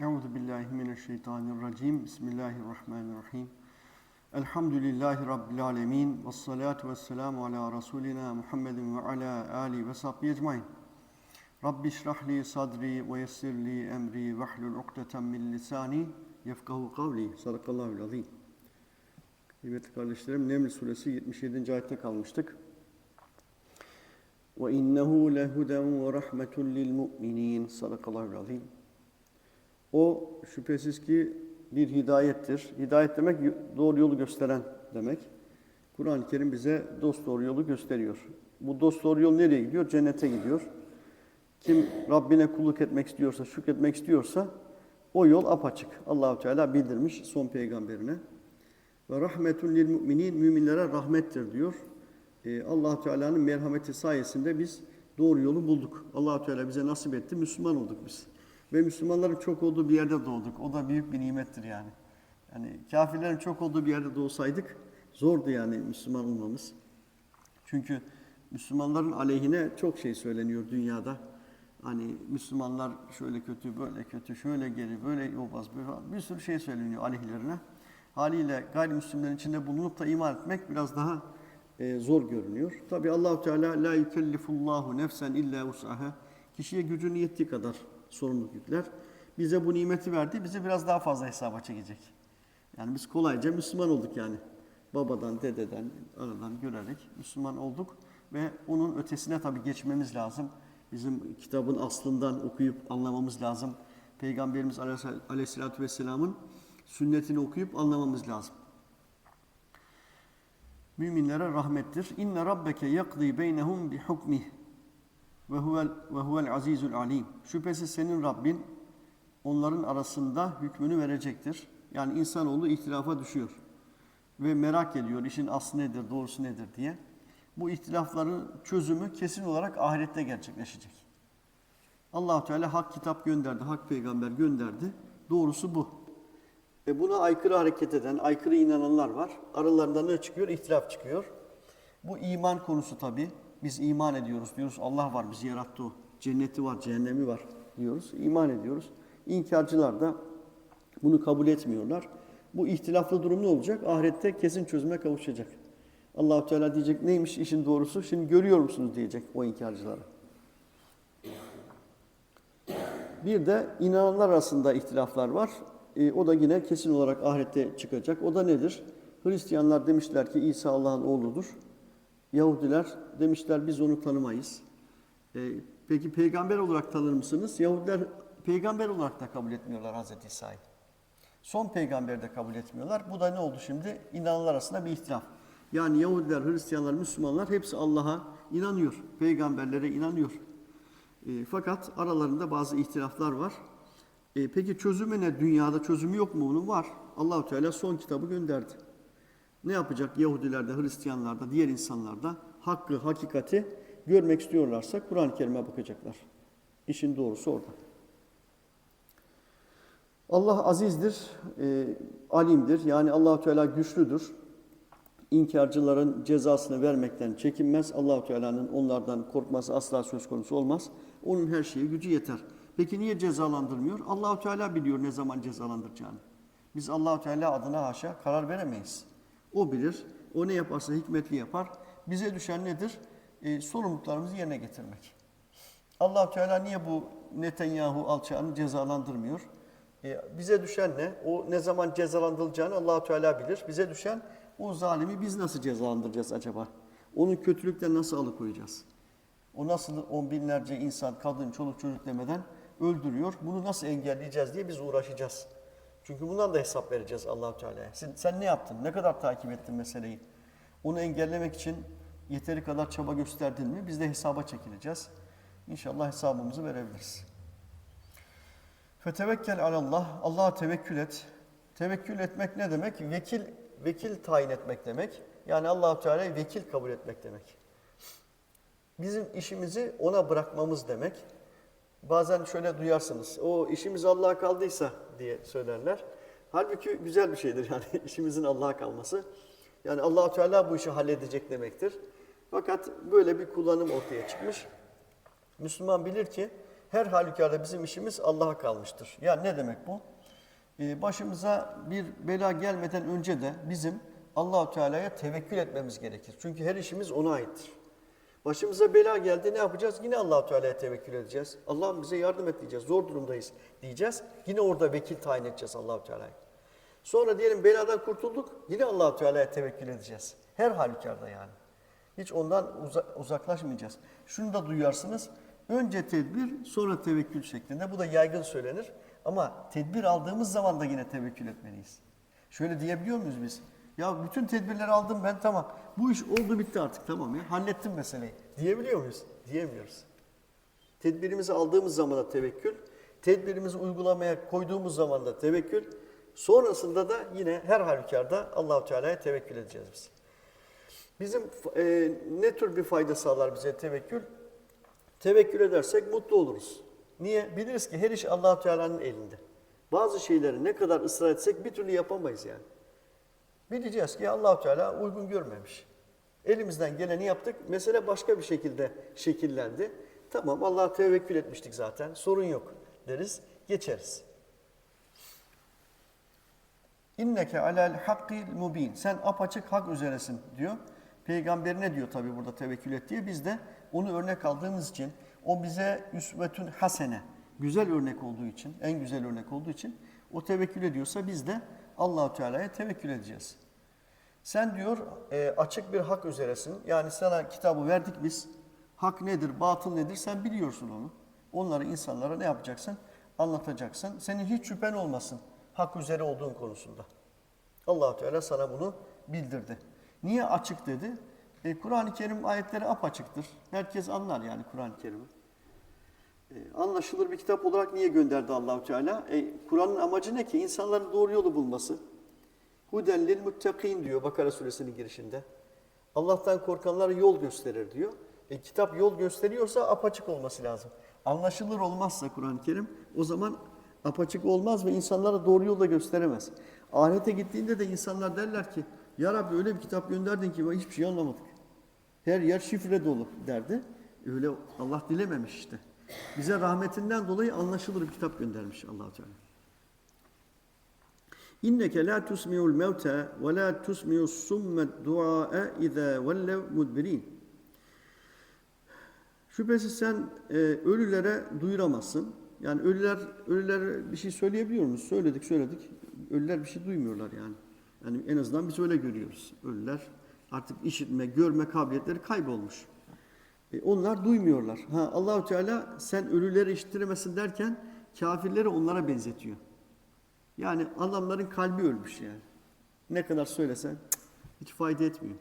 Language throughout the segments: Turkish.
Euzu billahi mineşşeytanirracim. Bismillahirrahmanirrahim. Elhamdülillahi rabbil alamin. Ves salatu vesselamu ala rasulina Muhammedin ve ala ali ve sahbihi ecmaîn. Rabbi şrah li sadri ve yessir li emri ve hlul ukdeten min lisani yefkahu kavli. Sadakallahu azim. Kıymetli kardeşlerim Neml suresi 77. ayette kalmıştık. Ve innehu lehuden ve rahmetun lil mu'minin. Sadakallahu azim. O şüphesiz ki bir hidayettir. Hidayet demek doğru yolu gösteren demek. Kur'an-ı Kerim bize dost doğru yolu gösteriyor. Bu dost doğru yol nereye gidiyor? Cennete gidiyor. Kim Rabbine kulluk etmek istiyorsa, şükretmek istiyorsa o yol apaçık. Allahu Teala bildirmiş son peygamberine. Ve rahmetun lil müminin müminlere rahmettir diyor. Ee, allah Teala'nın merhameti sayesinde biz doğru yolu bulduk. allah Teala bize nasip etti, Müslüman olduk biz. Ve Müslümanların çok olduğu bir yerde doğduk. O da büyük bir nimettir yani. Yani kafirlerin çok olduğu bir yerde doğsaydık zordu yani Müslüman olmamız. Çünkü Müslümanların aleyhine çok şey söyleniyor dünyada. Hani Müslümanlar şöyle kötü, böyle kötü, şöyle geri, böyle yobaz, böyle bir sürü şey söyleniyor aleyhlerine. Haliyle gayrimüslimlerin içinde bulunup da iman etmek biraz daha e, zor görünüyor. Tabi Allahu Teala la yükellifullahu nefsen illa vus'aha. Kişiye gücünün yettiği kadar sorumluluk yükler. Bize bu nimeti verdi, bizi biraz daha fazla hesaba çekecek. Yani biz kolayca Müslüman olduk yani. Babadan, dededen, aradan görerek Müslüman olduk ve onun ötesine tabii geçmemiz lazım. Bizim kitabın aslından okuyup anlamamız lazım. Peygamberimiz Aleyhisselatü Vesselam'ın sünnetini okuyup anlamamız lazım. Müminlere rahmettir. İnne rabbeke yakdi beynehum bi hukmih ve huvel ve huvel azizul alim. Şüphesiz senin Rabbin onların arasında hükmünü verecektir. Yani insanoğlu ihtilafa düşüyor ve merak ediyor işin aslı nedir, doğrusu nedir diye. Bu ihtilafların çözümü kesin olarak ahirette gerçekleşecek. Allahu Teala hak kitap gönderdi, hak peygamber gönderdi. Doğrusu bu. Ve buna aykırı hareket eden, aykırı inananlar var. Aralarında ne çıkıyor? İhtilaf çıkıyor. Bu iman konusu tabi. Biz iman ediyoruz diyoruz. Allah var, bizi yarattı o. Cenneti var, cehennemi var diyoruz. İman ediyoruz. İnkarcılar da bunu kabul etmiyorlar. Bu ihtilaflı durum ne olacak? Ahirette kesin çözüme kavuşacak. Allahu Teala diyecek neymiş işin doğrusu? Şimdi görüyor musunuz diyecek o inkarcılara. Bir de inananlar arasında ihtilaflar var. E, o da yine kesin olarak ahirette çıkacak. O da nedir? Hristiyanlar demişler ki İsa Allah'ın oğludur. Yahudiler demişler biz onu tanımayız. E, peki peygamber olarak tanır mısınız? Yahudiler peygamber olarak da kabul etmiyorlar Hazreti İsa'yı. Son peygamberi de kabul etmiyorlar. Bu da ne oldu şimdi? İnananlar arasında bir ihtilaf. Yani Yahudiler, Hristiyanlar, Müslümanlar hepsi Allah'a inanıyor. Peygamberlere inanıyor. E, fakat aralarında bazı ihtilaflar var. E, peki çözümü ne? Dünyada çözümü yok mu bunun? Var. Allahu Teala son kitabı gönderdi. Ne yapacak Yahudilerde, Hristiyanlarda, diğer insanlarda hakkı, hakikati görmek istiyorlarsa Kur'an-ı Kerim'e bakacaklar. İşin doğrusu orada. Allah azizdir, e, alimdir. Yani Allahu Teala güçlüdür. İnkarcıların cezasını vermekten çekinmez. Allahu Teala'nın onlardan korkması asla söz konusu olmaz. Onun her şeye gücü yeter. Peki niye cezalandırmıyor? Allahu Teala biliyor ne zaman cezalandıracağını. Biz Allahu Teala adına haşa karar veremeyiz. O bilir. O ne yaparsa hikmetli yapar. Bize düşen nedir? E, sorumluluklarımızı yerine getirmek. Allahu Teala niye bu Netanyahu alçağını cezalandırmıyor? E, bize düşen ne? O ne zaman cezalandırılacağını Allahu Teala bilir. Bize düşen o zalimi biz nasıl cezalandıracağız acaba? Onun kötülükten nasıl alıkoyacağız? O nasıl on binlerce insan, kadın, çoluk çocuk demeden öldürüyor? Bunu nasıl engelleyeceğiz diye biz uğraşacağız. Çünkü bundan da hesap vereceğiz Allahu Teala'ya. Sen, sen ne yaptın? Ne kadar takip ettin meseleyi? Onu engellemek için yeteri kadar çaba gösterdin mi? Biz de hesaba çekileceğiz. İnşallah hesabımızı verebiliriz. Fetevekkel alallah. Allah'a tevekkül et. Tevekkül etmek ne demek? Vekil vekil tayin etmek demek. Yani Allahu Teala'yı vekil kabul etmek demek. Bizim işimizi ona bırakmamız demek. Bazen şöyle duyarsınız. O işimiz Allah'a kaldıysa diye söylerler. Halbuki güzel bir şeydir yani işimizin Allah'a kalması. Yani Allahu Teala bu işi halledecek demektir. Fakat böyle bir kullanım ortaya çıkmış. Müslüman bilir ki Her halükarda bizim işimiz Allah'a kalmıştır. Ya ne demek bu? Ee, başımıza bir bela gelmeden önce de bizim Allahu Teala'ya tevekkül etmemiz gerekir. Çünkü her işimiz ona aittir. Başımıza bela geldi ne yapacağız? Yine Allahu Teala'ya tevekkül edeceğiz. Allah'ım bize yardım et diyeceğiz. Zor durumdayız diyeceğiz. Yine orada vekil tayin edeceğiz Allahu Teala'ya. Sonra diyelim beladan kurtulduk. Yine Allahu Teala'ya tevekkül edeceğiz. Her halükarda yani. Hiç ondan uza- uzaklaşmayacağız. Şunu da duyarsınız. Önce tedbir, sonra tevekkül şeklinde. Bu da yaygın söylenir. Ama tedbir aldığımız zaman da yine tevekkül etmeliyiz. Şöyle diyebiliyor muyuz biz? Ya bütün tedbirleri aldım ben tamam. Bu iş oldu bitti artık tamam ya. Hallettim meseleyi. Diyebiliyor muyuz? Diyemiyoruz. Tedbirimizi aldığımız zaman da tevekkül, tedbirimizi uygulamaya koyduğumuz zaman da tevekkül, sonrasında da yine her halükarda Allahu Teala'ya tevekkül edeceğiz biz. Bizim e, ne tür bir fayda sağlar bize tevekkül? Tevekkül edersek mutlu oluruz. Niye? Biliriz ki her iş Allahu Teala'nın elinde. Bazı şeyleri ne kadar ısrar etsek bir türlü yapamayız yani. Bileceğiz ki Allahu Teala uygun görmemiş. Elimizden geleni yaptık. Mesele başka bir şekilde şekillendi. Tamam Allah'a tevekkül etmiştik zaten. Sorun yok deriz. Geçeriz. İnneke alel hakkil mubin. Sen apaçık hak üzeresin diyor. Peygamber ne diyor tabi burada tevekkül et diye. Biz de onu örnek aldığımız için o bize üsvetün hasene güzel örnek olduğu için, en güzel örnek olduğu için o tevekkül ediyorsa biz de Allahu Teala'ya tevekkül edeceğiz. Sen diyor e, açık bir hak üzeresin. Yani sana kitabı verdik biz. Hak nedir, batıl nedir sen biliyorsun onu. Onları insanlara ne yapacaksın? Anlatacaksın. Senin hiç şüphen olmasın hak üzere olduğun konusunda. allah Teala sana bunu bildirdi. Niye açık dedi? E, Kur'an-ı Kerim ayetleri apaçıktır. Herkes anlar yani Kur'an-ı Kerim'i. E, anlaşılır bir kitap olarak niye gönderdi Allahu Teala? E, Kur'an'ın amacı ne ki? İnsanların doğru yolu bulması. Huden lil muttakin diyor Bakara suresinin girişinde. Allah'tan korkanlara yol gösterir diyor. E, kitap yol gösteriyorsa apaçık olması lazım. Anlaşılır olmazsa Kur'an-ı Kerim o zaman apaçık olmaz ve insanlara doğru yolda gösteremez. Ahirete gittiğinde de insanlar derler ki Ya Rabbi öyle bir kitap gönderdin ki hiçbir şey anlamadık. Her yer şifre dolu derdi. Öyle Allah dilememiş işte. Bize rahmetinden dolayı anlaşılır bir kitap göndermiş allah Teala. İnneke la tusmi'ul mevte ve la tusmi'us summed dua'e izâ vellev mudbirin. Şüphesiz sen e, ölülere duyuramazsın. Yani ölüler ölüler bir şey söyleyebiliyor muyuz? Söyledik söyledik. Ölüler bir şey duymuyorlar yani. Yani en azından biz öyle görüyoruz. Ölüler artık işitme, görme kabiliyetleri kaybolmuş. E, onlar duymuyorlar. Ha Allahu Teala sen ölüleri işittiremezsin derken kafirleri onlara benzetiyor. Yani adamların kalbi ölmüş yani. Ne kadar söylesen hiç fayda etmiyor.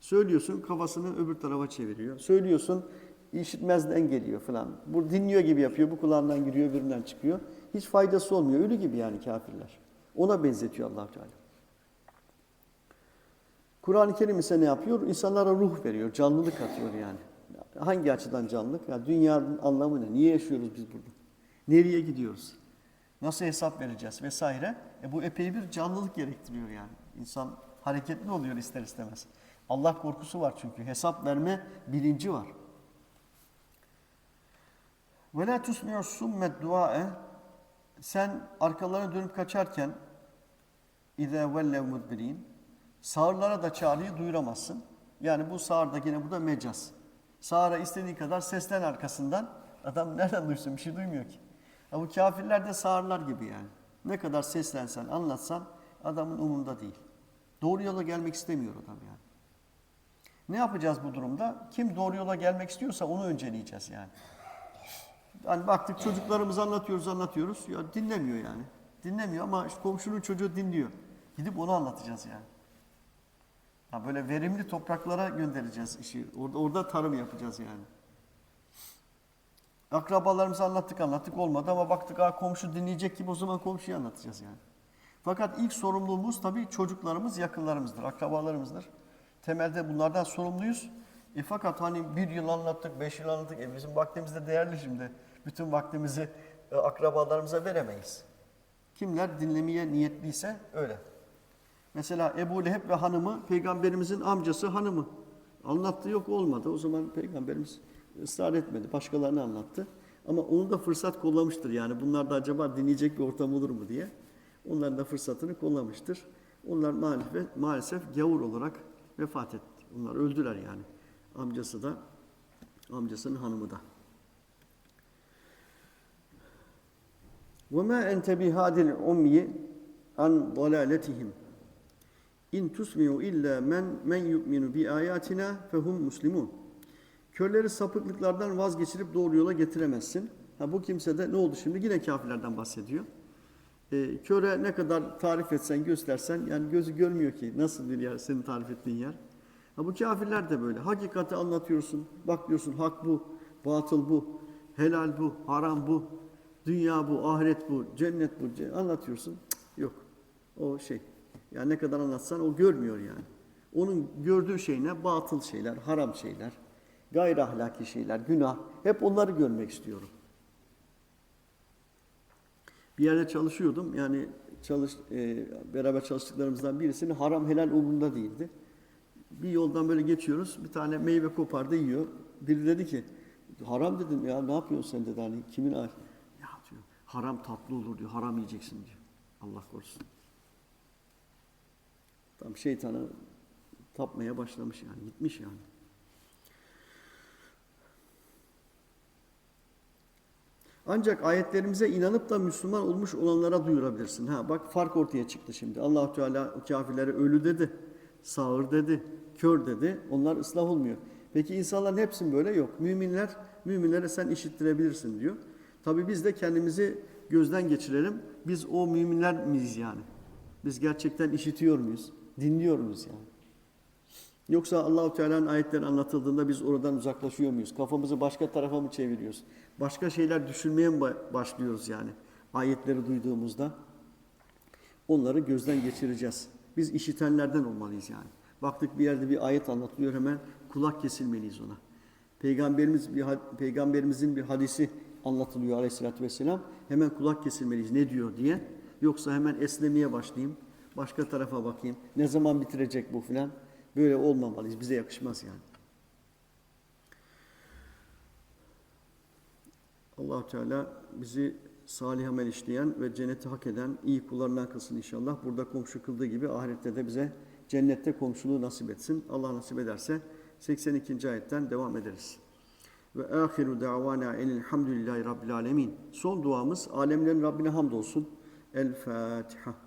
Söylüyorsun kafasını öbür tarafa çeviriyor. Söylüyorsun işitmezden geliyor falan. Bu dinliyor gibi yapıyor. Bu kulağından giriyor, öbüründen çıkıyor. Hiç faydası olmuyor. Ölü gibi yani kafirler. Ona benzetiyor allah Teala. Kur'an-ı Kerim ise ne yapıyor? İnsanlara ruh veriyor, canlılık atıyor yani. Hangi açıdan canlılık? Ya dünyanın anlamı ne? Niye yaşıyoruz biz burada? Nereye gidiyoruz? Nasıl hesap vereceğiz vesaire? E bu epey bir canlılık gerektiriyor yani. İnsan hareketli oluyor ister istemez. Allah korkusu var çünkü. Hesap verme bilinci var. Ve la tusmi'u summet dua'e sen arkalarına dönüp kaçarken İze vellev mudbirin sağırlara da çağrıyı duyuramazsın. Yani bu sağırda yine bu da mecaz. Sağıra istediği kadar seslen arkasından adam nereden duysun bir şey duymuyor ki. Ya bu kafirler de sağırlar gibi yani. Ne kadar seslensen anlatsan adamın umurunda değil. Doğru yola gelmek istemiyor adam yani. Ne yapacağız bu durumda? Kim doğru yola gelmek istiyorsa onu önceleyeceğiz yani. Hani baktık çocuklarımızı anlatıyoruz anlatıyoruz. Ya dinlemiyor yani. Dinlemiyor ama komşunun çocuğu dinliyor. Gidip onu anlatacağız yani. Ya böyle verimli topraklara göndereceğiz işi. Orada, orada tarım yapacağız yani. Akrabalarımızı anlattık anlattık olmadı ama baktık ha komşu dinleyecek gibi o zaman komşuya anlatacağız yani. Fakat ilk sorumluluğumuz tabii çocuklarımız, yakınlarımızdır, akrabalarımızdır. Temelde bunlardan sorumluyuz. E fakat hani bir yıl anlattık, beş yıl anlattık. E bizim vaktimiz de değerli şimdi. Bütün vaktimizi e, akrabalarımıza veremeyiz. Kimler dinlemeye niyetliyse öyle. Mesela Ebu Leheb ve hanımı peygamberimizin amcası hanımı. Anlattı yok olmadı. O zaman peygamberimiz ısrar etmedi. Başkalarını anlattı. Ama onu da fırsat kollamıştır yani. Bunlar da acaba dinleyecek bir ortam olur mu diye. Onların da fırsatını kollamıştır. Onlar maalesef, maalesef gavur olarak vefat etti. Onlar öldüler yani. Amcası da, amcasının hanımı da. وَمَا أَنْتَ بِهَادِ الْعُمْيِ عَنْ ضَلَالَتِهِمْ İn tusmi'u illa men men yu'minu bi ayatina fehum muslimun. Körleri sapıklıklardan vazgeçirip doğru yola getiremezsin. Ha bu kimse de ne oldu şimdi? Yine kafirlerden bahsediyor. Ee, köre ne kadar tarif etsen, göstersen yani gözü görmüyor ki nasıl bir yer senin tarif ettiğin yer. Ha bu kafirler de böyle. Hakikati anlatıyorsun. Bak diyorsun hak bu, batıl bu, helal bu, haram bu, dünya bu, ahiret bu, cennet bu. Anlatıyorsun. Cık, Yok. O şey. Yani ne kadar anlatsan o görmüyor yani. Onun gördüğü şey ne? Batıl şeyler, haram şeyler, gayri ahlaki şeyler, günah. Hep onları görmek istiyorum. Bir yerde çalışıyordum. Yani çalış, e, beraber çalıştıklarımızdan birisinin haram helal umurunda değildi. Bir yoldan böyle geçiyoruz. Bir tane meyve kopardı yiyor. Biri dedi ki haram dedim ya ne yapıyorsun sen dedi hani kimin ay? Ya diyor haram tatlı olur diyor. Haram yiyeceksin diyor. Allah korusun. Tam şeytanı tapmaya başlamış yani. Gitmiş yani. Ancak ayetlerimize inanıp da Müslüman olmuş olanlara duyurabilirsin. Ha bak fark ortaya çıktı şimdi. Allahu Teala o kafirlere ölü dedi, sağır dedi, kör dedi. Onlar ıslah olmuyor. Peki insanların hepsi mi böyle? Yok. Müminler, müminlere sen işittirebilirsin diyor. Tabi biz de kendimizi gözden geçirelim. Biz o müminler miyiz yani? Biz gerçekten işitiyor muyuz? Dinliyor muyuz yani? Yoksa Allahu Teala'nın ayetleri anlatıldığında biz oradan uzaklaşıyor muyuz? Kafamızı başka tarafa mı çeviriyoruz? Başka şeyler düşünmeye mi ba- başlıyoruz yani? Ayetleri duyduğumuzda onları gözden geçireceğiz. Biz işitenlerden olmalıyız yani. Baktık bir yerde bir ayet anlatılıyor hemen kulak kesilmeliyiz ona. Peygamberimiz bir peygamberimizin bir hadisi anlatılıyor Aleyhisselatü vesselam. Hemen kulak kesilmeliyiz ne diyor diye. Yoksa hemen esnemeye başlayayım. Başka tarafa bakayım. Ne zaman bitirecek bu filan? Böyle olmamalıyız. Bize yakışmaz yani. allah Teala bizi salih amel işleyen ve cenneti hak eden iyi kullarından kılsın inşallah. Burada komşu kıldığı gibi ahirette de bize cennette komşuluğu nasip etsin. Allah nasip ederse 82. ayetten devam ederiz. Ve ahiru davana enilhamdülillahi rabbil alemin. Son duamız alemlerin Rabbine hamdolsun. El Fatiha.